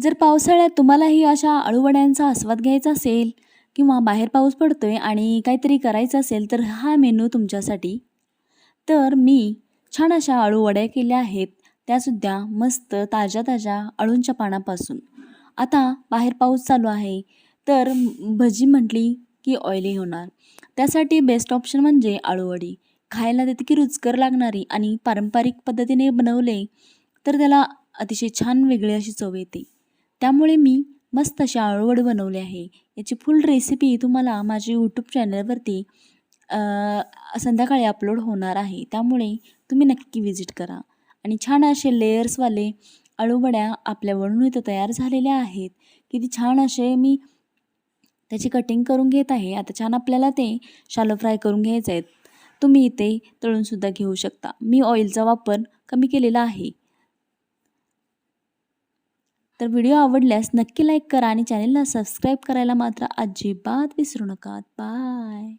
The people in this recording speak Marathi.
जर पावसाळ्यात तुम्हालाही अशा अळूवड्यांचा आस्वाद घ्यायचा असेल किंवा बाहेर पाऊस पडतोय आणि काहीतरी करायचं असेल तर हा मेनू तुमच्यासाठी. तर मी छान अशा अळूवड्या केल्या आहेत त्यासुद्धा मस्त ताज्या ताज्या अळूंच्या पानापासून. आता बाहेर पाऊस चालू आहे तर भजी म्हटली की ऑइली होणार. त्यासाठी बेस्ट ऑप्शन म्हणजे अळूवडी. खायला तितकी रुचकर लागणारी आणि पारंपरिक पद्धतीने बनवले तर त्याला अतिशय छान वेगळी अशी चव येते. त्यामुळे मी मस्त अशी अळूवडी बनवली आहे. याची फुल रेसिपी तुम्हाला माझ्या यूट्यूब चॅनलवरती संध्याकाळी अपलोड होणार आहे. त्यामुळे तुम्ही नक्की व्हिजिट करा. आणि छान असे लेयर्सवाले अळूवड्या आपल्या वळून इथं तयार झालेल्या आहेत. किती छान असे मी त्याची कटिंग करून घेत आहे. आता छान आपल्याला ते शालो फ्राय करून घ्यायचे आहेत तुम्ही इथे तळूनसुद्धा घेऊ शकता. मी ऑइलचा वापर कमी केलेला आहे. तर व्हिडिओ आवडल्यास नक्की लाईक करा आणि चॅनलला सबस्क्राईब करायला मात्र अजिबात विसरू नका. बाय.